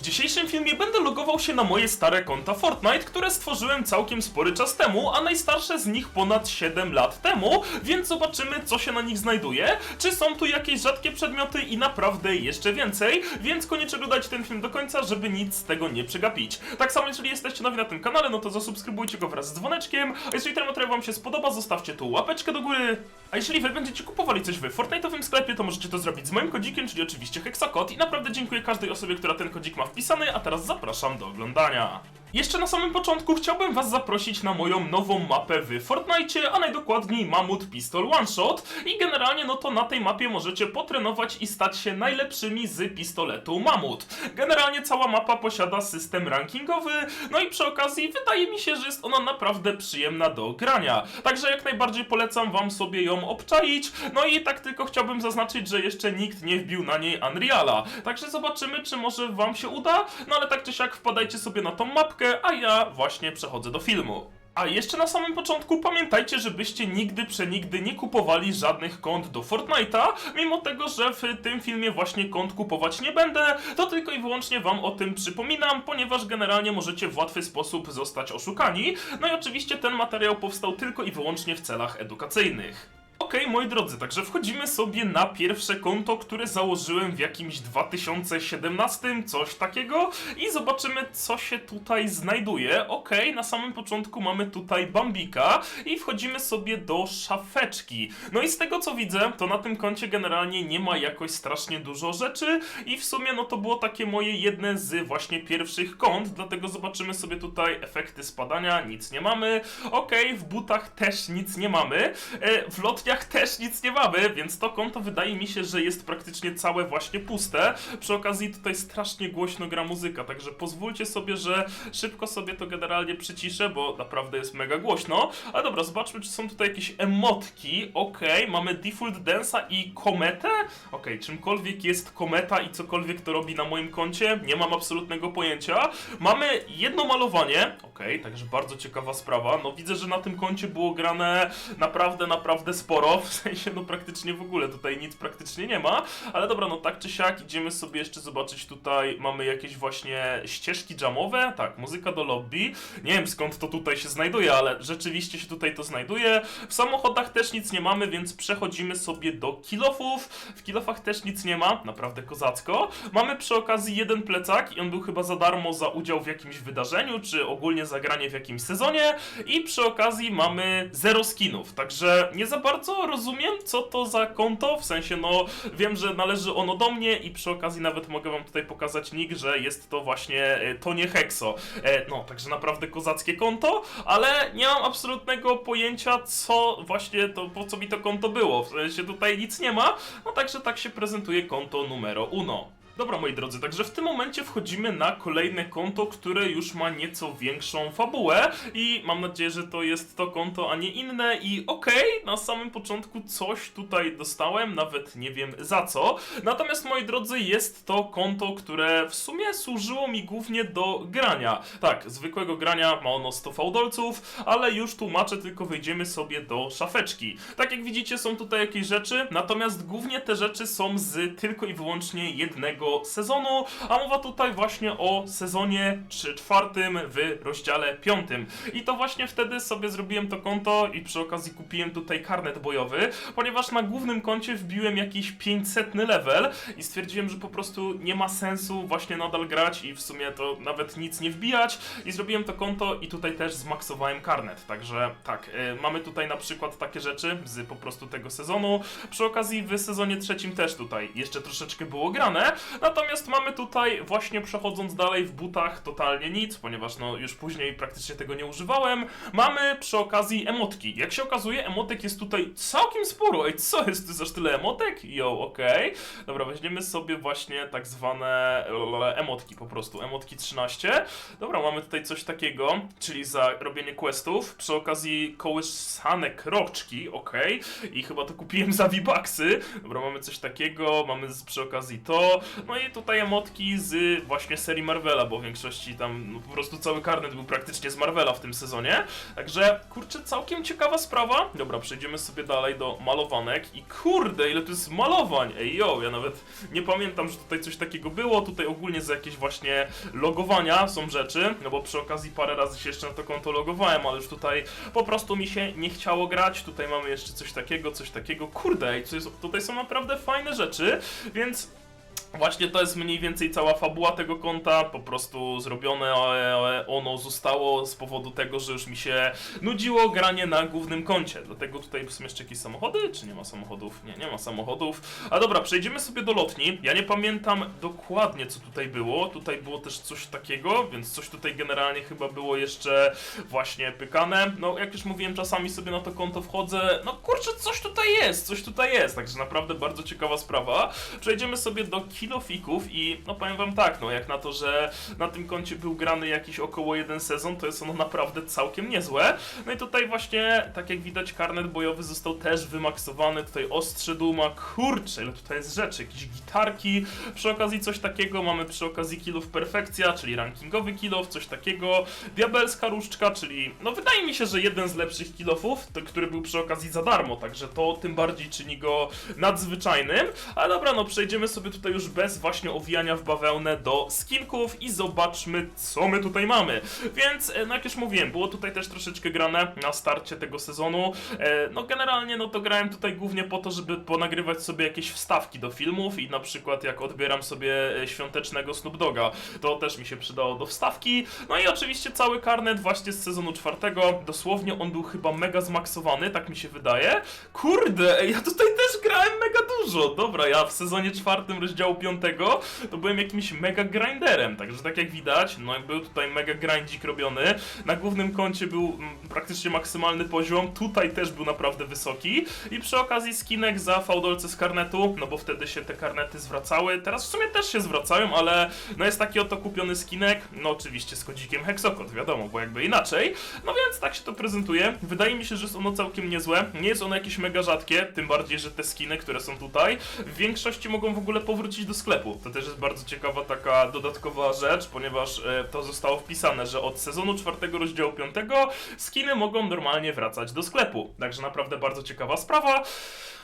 W dzisiejszym filmie będę logował się na moje stare konta Fortnite, które stworzyłem całkiem spory czas temu, a najstarsze z nich ponad 7 lat temu, więc zobaczymy co się na nich znajduje, czy są tu jakieś rzadkie przedmioty i naprawdę jeszcze więcej, więc koniecznie oglądajcie ten film do końca, żeby nic z tego nie przegapić. Tak samo jeżeli jesteście nowi na tym kanale, no to zasubskrybujcie go wraz z dzwoneczkiem, a jeżeli ten materiał wam się spodoba, zostawcie tu łapeczkę do góry, a jeżeli wy będziecie kupowali coś w Fortnite'owym sklepie, to możecie to zrobić z moim kodzikiem, czyli oczywiście Hexakod i naprawdę dziękuję każdej osobie, która ten kodzik ma wpisany, a teraz zapraszam do oglądania. Jeszcze na samym początku chciałbym was zaprosić na moją nową mapę w Fortnite, a najdokładniej Mamut Pistol One Shot i generalnie no to na tej mapie możecie potrenować i stać się najlepszymi z pistoletu Mamut. Generalnie cała mapa posiada system rankingowy, no i przy okazji wydaje mi się, że jest ona naprawdę przyjemna do grania. Także jak najbardziej polecam wam sobie ją obczaić, no i tak tylko chciałbym zaznaczyć, że jeszcze nikt nie wbił na niej Unreala. Także zobaczymy, czy może wam się uda, no ale tak czy siak wpadajcie sobie na tą mapkę, a ja właśnie przechodzę do filmu. A jeszcze na samym początku pamiętajcie, żebyście nigdy przenigdy nie kupowali żadnych kont do Fortnite'a, mimo tego, że w tym filmie właśnie kont kupować nie będę, to tylko i wyłącznie wam o tym przypominam, ponieważ generalnie możecie w łatwy sposób zostać oszukani. No i oczywiście ten materiał powstał tylko i wyłącznie w celach edukacyjnych. Okej, moi drodzy, także wchodzimy sobie na pierwsze konto, które założyłem w jakimś 2017, coś takiego i zobaczymy, co się tutaj znajduje. Okej, na samym początku mamy tutaj Bambika i wchodzimy sobie do szafeczki. No i z tego, co widzę, to na tym koncie generalnie nie ma jakoś strasznie dużo rzeczy i w sumie no to było takie moje jedne z właśnie pierwszych kont, dlatego zobaczymy sobie tutaj efekty spadania, nic nie mamy. Okej, w butach też nic nie mamy. E, w lotniach też nic nie mamy, więc to konto wydaje mi się, że jest praktycznie całe właśnie puste. Przy okazji tutaj strasznie głośno gra muzyka, także pozwólcie sobie, że szybko sobie to generalnie przyciszę, bo naprawdę jest mega głośno. Ale dobra, zobaczmy, czy są tutaj jakieś emotki. Okej, mamy Default Dance'a i Kometę. Okej, czymkolwiek jest Kometa i cokolwiek to robi na moim koncie, nie mam absolutnego pojęcia. Mamy jedno malowanie. Także bardzo ciekawa sprawa. No widzę, że na tym koncie było grane naprawdę, naprawdę sporo. W sensie, no praktycznie w ogóle tutaj nic praktycznie nie ma. Ale dobra, no tak czy siak idziemy sobie jeszcze zobaczyć tutaj. Mamy jakieś właśnie ścieżki jamowe. Tak, muzyka do lobby. Nie wiem skąd to tutaj się znajduje, ale rzeczywiście się tutaj to znajduje. W samochodach też nic nie mamy, więc przechodzimy sobie do kilofów. W kilofach też nic nie ma, naprawdę kozacko. Mamy przy okazji jeden plecak i on był chyba za darmo za udział w jakimś wydarzeniu, czy ogólnie za granie w jakimś sezonie. I przy okazji mamy zero skinów, także nie za bardzo rozumiem, co to za konto. W sensie, no wiem, że należy ono do mnie i przy okazji nawet mogę wam tutaj pokazać nick, że jest to właśnie e, to nie Hexo. E, no, także naprawdę kozackie konto, ale nie mam absolutnego pojęcia, co właśnie to, po co mi to konto było. W sensie tutaj nic nie ma, no także tak się prezentuje konto numero uno. Dobra, moi drodzy, także w tym momencie wchodzimy na kolejne konto, które już ma nieco większą fabułę i mam nadzieję, że to jest to konto, a nie inne i okej, na samym początku coś tutaj dostałem, nawet nie wiem za co. Natomiast, moi drodzy, jest to konto, które w sumie służyło mi głównie do grania. Tak, zwykłego grania ma ono 100 fałdolców, ale już tłumaczę, tylko wejdziemy sobie do szafeczki. Tak jak widzicie, są tutaj jakieś rzeczy, natomiast głównie te rzeczy są z tylko i wyłącznie jednego sezonu, a mowa tutaj właśnie o sezonie czwartym w rozdziale piątym. I to właśnie wtedy sobie zrobiłem to konto i przy okazji kupiłem tutaj karnet bojowy, ponieważ na głównym koncie wbiłem jakiś 500 level i stwierdziłem, że po prostu nie ma sensu właśnie nadal grać i w sumie to nawet nic nie wbijać i zrobiłem to konto i tutaj też zmaksowałem karnet. Także tak, y, mamy tutaj na przykład takie rzeczy z po prostu tego sezonu. Przy okazji w sezonie trzecim też tutaj jeszcze troszeczkę było grane, Natomiast mamy tutaj, właśnie przechodząc dalej w butach, totalnie nic, ponieważ no już później praktycznie tego nie używałem. Mamy przy okazji emotki. Jak się okazuje, emotek jest tutaj całkiem sporo. Ej, co jest tu za tyle emotek? Jo, okej. Dobra, weźmiemy sobie właśnie tak zwane emotki po prostu, emotki 13. Dobra, mamy tutaj coś takiego, czyli za robienie questów. Przy okazji kołysane kroczki, okej. I chyba to kupiłem za V-Bucksy. Dobra, mamy coś takiego, mamy przy okazji to. No i tutaj emotki z właśnie serii Marvela, bo w większości tam no, po prostu cały karnet był praktycznie z Marvela w tym sezonie. Także, kurczę, całkiem ciekawa sprawa. Dobra, przejdziemy sobie dalej do malowanek i kurde, ile tu jest malowań! Ej, yo, ja nawet nie pamiętam, że tutaj coś takiego było. Tutaj ogólnie za jakieś właśnie logowania są rzeczy, no bo przy okazji parę razy się jeszcze na to konto logowałem, ale już tutaj po prostu mi się nie chciało grać. Tutaj mamy jeszcze coś takiego, coś takiego. Kurde, ej, tutaj są naprawdę fajne rzeczy, więc Właśnie to jest mniej więcej cała fabuła tego konta, po prostu zrobione e, ono zostało z powodu tego, że już mi się nudziło granie na głównym koncie. Dlatego tutaj są jeszcze jakieś samochody, czy nie ma samochodów? Nie, nie ma samochodów. A dobra, przejdziemy sobie do lotni. Ja nie pamiętam dokładnie co tutaj było. Tutaj było też coś takiego, więc coś tutaj generalnie chyba było jeszcze właśnie pykane. No jak już mówiłem, czasami sobie na to konto wchodzę. No kurczę, coś tutaj jest, coś tutaj jest. Także naprawdę bardzo ciekawa sprawa. Przejdziemy sobie do kilofików i no powiem wam tak, no jak na to, że na tym koncie był grany jakiś około jeden sezon, to jest ono naprawdę całkiem niezłe. No i tutaj właśnie, tak jak widać, karnet bojowy został też wymaksowany, tutaj ostrze duma, kurczę, ile tutaj jest rzeczy, jakieś gitarki, przy okazji coś takiego, mamy przy okazji killów perfekcja, czyli rankingowy killow, coś takiego, diabelska różdżka, czyli no wydaje mi się, że jeden z lepszych killowów, to, który był przy okazji za darmo, także to tym bardziej czyni go nadzwyczajnym, ale dobra, no przejdziemy sobie tutaj już bez właśnie owijania w bawełnę do skinków i zobaczmy, co my tutaj mamy. Więc, e, no jak już mówiłem, było tutaj też troszeczkę grane na starcie tego sezonu. E, No generalnie, no to grałem tutaj głównie po to, żeby ponagrywać sobie jakieś wstawki do filmów i na przykład jak odbieram sobie e, świątecznego Snoop Doga, to też mi się przydało do wstawki. No i oczywiście cały karnet właśnie z sezonu czwartego, dosłownie on był chyba mega zmaksowany, tak mi się wydaje. Kurde, ja tutaj też grałem mega dużo. Dobra, ja w sezonie czwartym rozdziału piątego to byłem jakimś mega grinderem, także tak jak widać, no był tutaj mega grindzik robiony. Na głównym koncie był mm, praktycznie maksymalny poziom, tutaj też był naprawdę wysoki. I przy okazji skinek za fałdolce z karnetu, no bo wtedy się te karnety zwracały, teraz w sumie też się zwracają, ale no jest taki oto kupiony skinek, no oczywiście z kodzikiem Hexokot, wiadomo, bo jakby inaczej, no więc tak się to prezentuje. Wydaje mi się, że jest ono całkiem niezłe, nie jest ono jakieś mega rzadkie, tym bardziej, że te skiny, które są tutaj, w większości mogą w ogóle powrócić do sklepu. To też jest bardzo ciekawa taka dodatkowa rzecz, ponieważ e, to zostało wpisane, że od sezonu czwartego rozdziału piątego skiny mogą normalnie wracać do sklepu. Także naprawdę bardzo ciekawa sprawa.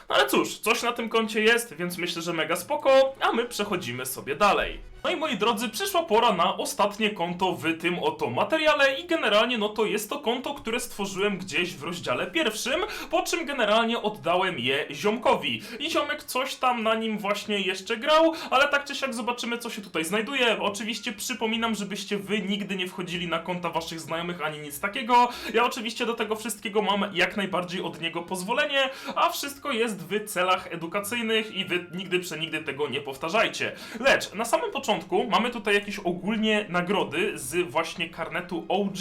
No ale cóż, coś na tym koncie jest, więc myślę, że mega spoko, a my przechodzimy sobie dalej. No i moi drodzy, przyszła pora na ostatnie konto w tym oto materiale i generalnie no to jest to konto, które stworzyłem gdzieś w rozdziale pierwszym, po czym generalnie oddałem je ziomkowi. I ziomek coś tam na nim właśnie jeszcze grał, ale tak czy siak zobaczymy co się tutaj znajduje. Oczywiście przypominam, żebyście wy nigdy nie wchodzili na konta waszych znajomych ani nic takiego. Ja oczywiście do tego wszystkiego mam jak najbardziej od niego pozwolenie, a wszystko jest w celach edukacyjnych i wy nigdy przenigdy tego nie powtarzajcie. Lecz na samym początku mamy tutaj jakieś ogólnie nagrody z właśnie karnetu OG,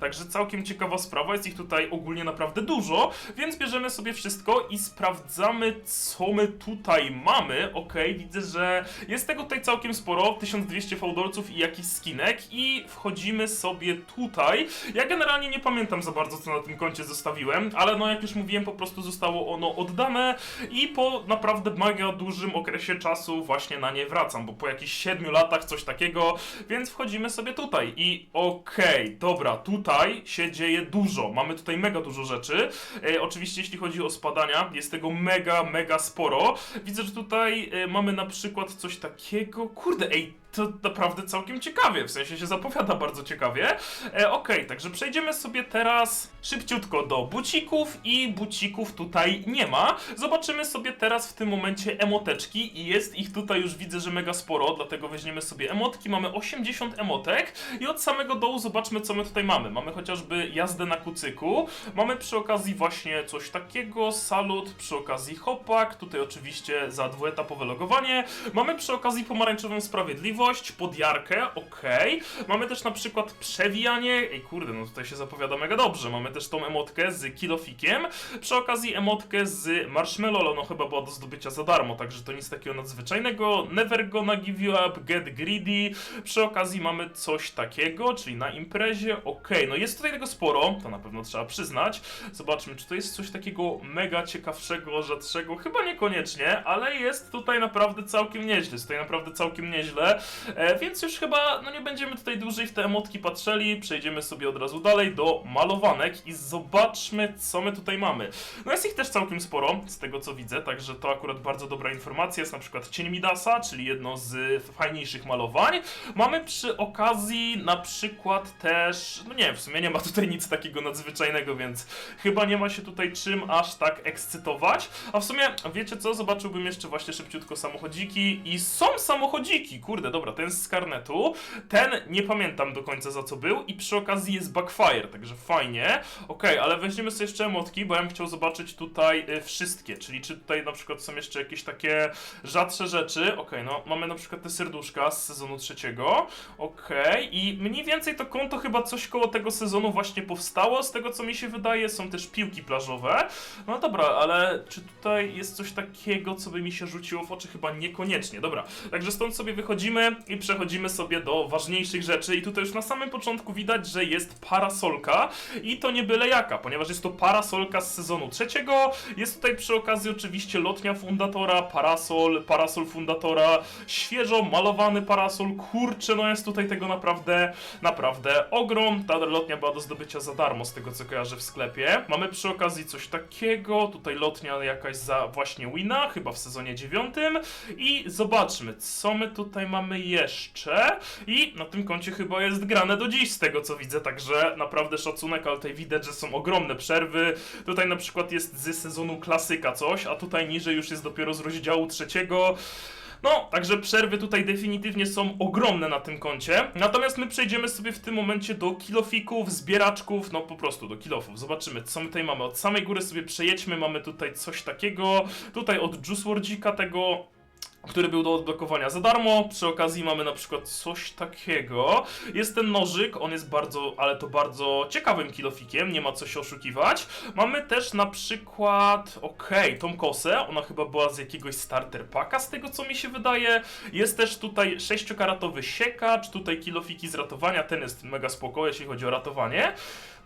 także całkiem ciekawa sprawa, jest ich tutaj ogólnie naprawdę dużo, więc bierzemy sobie wszystko i sprawdzamy co my tutaj mamy. Okej, widzę, że jest tego tutaj całkiem sporo, 1200 fałdolców i jakiś skinek i wchodzimy sobie tutaj. Ja generalnie nie pamiętam za bardzo co na tym koncie zostawiłem, ale no jak już mówiłem, po prostu zostało ono oddane i po naprawdę mega dużym okresie czasu właśnie na nie wracam, bo po jakichś 7 latach coś takiego, więc wchodzimy sobie tutaj i okej, dobra, tutaj się dzieje dużo, mamy tutaj mega dużo rzeczy, e, oczywiście jeśli chodzi o spadania, jest tego mega, mega sporo, widzę, że tutaj e, mamy na przykład coś takiego, kurde, ej, to naprawdę całkiem ciekawie, w sensie się zapowiada bardzo ciekawie. E, Okej, także przejdziemy sobie teraz szybciutko do bucików i bucików tutaj nie ma. Zobaczymy sobie teraz w tym momencie emoteczki i jest ich tutaj już widzę, że mega sporo, dlatego weźmiemy sobie emotki, mamy 80 emotek i od samego dołu zobaczmy co my tutaj mamy. Mamy chociażby jazdę na kucyku, mamy przy okazji właśnie coś takiego, salut, przy okazji hopak, tutaj oczywiście za dwuetapowe logowanie, mamy przy okazji pomarańczową sprawiedliwość, podjarkę, okej. Mamy też na przykład przewijanie, ej kurde, no tutaj się zapowiada mega dobrze. Mamy też tą emotkę z kilofikiem, przy okazji emotkę z marshmallow, no chyba była do zdobycia za darmo, także to nic takiego nadzwyczajnego. Never gonna give you up, get greedy. Przy okazji mamy coś takiego, czyli na imprezie, okej, no jest tutaj tego sporo, to na pewno trzeba przyznać. Zobaczmy, czy to jest coś takiego mega ciekawszego, rzadszego, chyba niekoniecznie, ale jest tutaj naprawdę całkiem nieźle, jest tutaj naprawdę całkiem nieźle, e, więc już chyba, no nie będziemy tutaj dłużej w te emotki patrzeli, przejdziemy sobie od razu dalej do malowanek i zobaczmy, co my tutaj mamy. No jest ich też całkiem sporo, z tego co widzę, także to akurat bardzo dobra informacja, jest na przykład Cień Midasa, czyli jedno z fajniejszych malowań. Mamy przy okazji na przykład też, no nie w sumie nie ma tutaj nic takiego nadzwyczajnego, więc chyba nie ma się tutaj czym aż tak ekscytować. A w sumie, wiecie co, zobaczyłbym jeszcze właśnie szybciutko samochodziki i są samochodziki, kurde, dobra, ten z karnetu, ten nie pamiętam do końca za co był i przy okazji jest Backfire, także fajnie. Okej, ale weźmiemy sobie jeszcze emotki, bo ja bym chciał zobaczyć tutaj y, wszystkie, czyli czy tutaj na przykład są jeszcze jakieś takie rzadsze rzeczy. Okej, no mamy na przykład te serduszka z sezonu trzeciego. Okej, i mniej więcej to konto chyba coś koło tego sezonu właśnie powstało. Z tego co mi się wydaje, są też piłki plażowe. No dobra, ale czy tutaj jest coś takiego, co by mi się rzuciło w oczy? Chyba niekoniecznie. Dobra, także stąd sobie wychodzimy i przechodzimy sobie do ważniejszych rzeczy. I tutaj już na samym początku widać, że jest parasolka i to nie byle jaka, ponieważ jest to parasolka z sezonu trzeciego. Jest tutaj przy okazji oczywiście lotnia fundatora, parasol, parasol fundatora, świeżo malowany parasol. Kurczę, no jest tutaj tego naprawdę, naprawdę ogrom. Ta lotnia była do zdobycia za darmo, z tego co kojarzę w sklepie. Mamy przy okazji coś takiego, tutaj lotnia jakaś za właśnie Wina, chyba w sezonie dziewiątym. I zobaczmy, co my tutaj mamy jeszcze. I na tym koncie chyba jest grane do dziś, z tego co widzę, także naprawdę szacunek, ale tutaj widać, że są ogromne przerwy. Tutaj na przykład jest z sezonu coś, a tutaj niżej już jest dopiero z rozdziału trzeciego. No, także przerwy tutaj definitywnie są ogromne na tym koncie. Natomiast my przejdziemy sobie w tym momencie do kilofików, zbieraczków, no po prostu do kilofów. Zobaczymy, co my tutaj mamy. Od samej góry sobie przejedźmy, mamy tutaj coś takiego. Tutaj od Juice tego który był do odblokowania za darmo. Przy okazji mamy na przykład coś takiego. Jest ten nożyk, on jest bardzo, ale to bardzo ciekawym kilofikiem, nie ma co się oszukiwać. Mamy też na przykład, okej, tą kosę, ona chyba była z jakiegoś starter packa, z tego co mi się wydaje. Jest też tutaj 6-karatowy siekacz, tutaj kilofiki z ratowania, ten jest mega spoko, jeśli chodzi o ratowanie.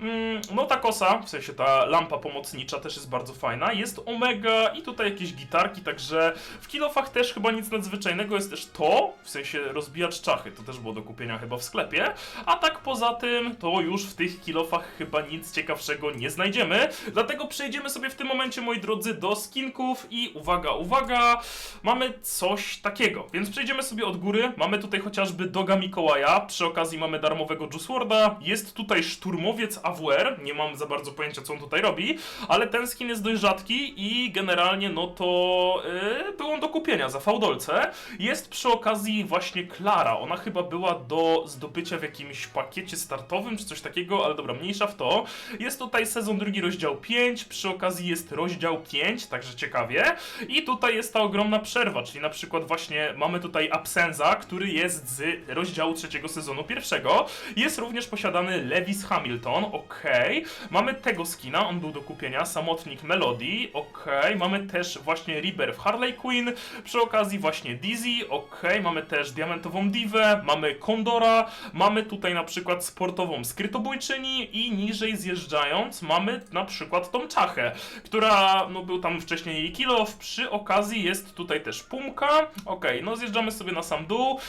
Mm, no ta kosa, w sensie ta lampa pomocnicza też jest bardzo fajna. Jest omega i tutaj jakieś gitarki, także w kilofach też chyba nic nadzwyczajnego. Jest też to, w sensie rozbijacz czachy, to też było do kupienia chyba w sklepie. A tak poza tym, to już w tych kilofach chyba nic ciekawszego nie znajdziemy. Dlatego przejdziemy sobie w tym momencie, moi drodzy, do skinków i uwaga, uwaga, mamy coś takiego. Więc przejdziemy sobie od góry. Mamy tutaj chociażby Doga Mikołaja, przy okazji mamy darmowego Juice WRLD'a. Jest tutaj szturmowiec AWR, nie mam za bardzo pojęcia co on tutaj robi, ale ten skin jest dość rzadki i generalnie no to yy, był on do kupienia za fałdolce. Jest przy okazji właśnie Klara, ona chyba była do zdobycia w jakimś pakiecie startowym czy coś takiego, ale dobra, mniejsza w to. Jest tutaj sezon drugi, rozdział 5, przy okazji jest rozdział 5, także ciekawie. I tutaj jest ta ogromna przerwa, czyli na przykład właśnie mamy tutaj Absenza, który jest z rozdziału trzeciego sezonu pierwszego. Jest również posiadany Lewis Hamilton, okej. Mamy tego skina, on był do kupienia, Samotnik Melody, okej. Mamy też właśnie Reaper w Harley Quinn, przy okazji właśnie Dizzy, okej. Mamy też Diamentową Divę, mamy Kondora, mamy tutaj na przykład sportową skrytobójczyni i niżej zjeżdżając mamy na przykład tą czachę, która, no był tam wcześniej jej kilof, przy okazji jest tutaj też Pumka, okej, no zjeżdżamy sobie na sam dół,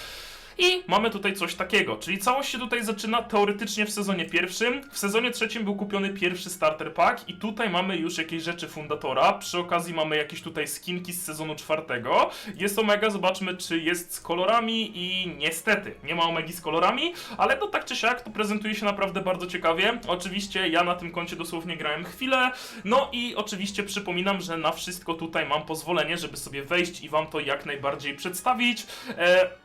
i mamy tutaj coś takiego, czyli całość się tutaj zaczyna teoretycznie w sezonie pierwszym. W sezonie trzecim był kupiony pierwszy starter pack i tutaj mamy już jakieś rzeczy fundatora. Przy okazji mamy jakieś tutaj skinki z sezonu czwartego. Jest Omega, zobaczmy czy jest z kolorami i niestety nie ma Omegi z kolorami, ale to tak czy siak to prezentuje się naprawdę bardzo ciekawie. Oczywiście ja na tym koncie dosłownie grałem chwilę. No i oczywiście przypominam, że na wszystko tutaj mam pozwolenie, żeby sobie wejść i wam to jak najbardziej przedstawić. E,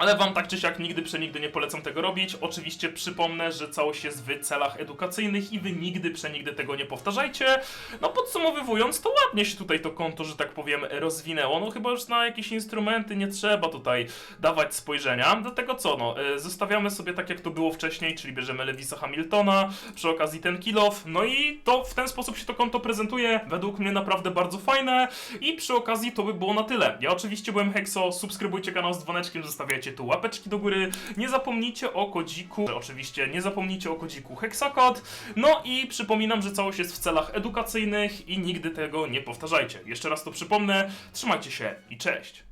Ale wam tak czy siak nigdy przenigdy nie polecam tego robić. Oczywiście przypomnę, że całość jest w celach edukacyjnych i wy nigdy przenigdy tego nie powtarzajcie. No podsumowywując, to ładnie się tutaj to konto, że tak powiem, rozwinęło. No chyba już na jakieś instrumenty nie trzeba tutaj dawać spojrzenia. Dlatego co, no, y, zostawiamy sobie tak jak to było wcześniej, czyli bierzemy Lewisa Hamiltona, przy okazji ten kill off, no i to w ten sposób się to konto prezentuje. Według mnie naprawdę bardzo fajne i przy okazji to by było na tyle. Ja oczywiście byłem Hexo, subskrybujcie kanał z dzwoneczkiem, zostawiajcie tu łapeczki do góry. Nie zapomnijcie o kodziku, oczywiście nie zapomnijcie o kodziku Hexakod. No i przypominam, że całość jest w celach edukacyjnych i nigdy tego nie powtarzajcie. Jeszcze raz to przypomnę, trzymajcie się i cześć!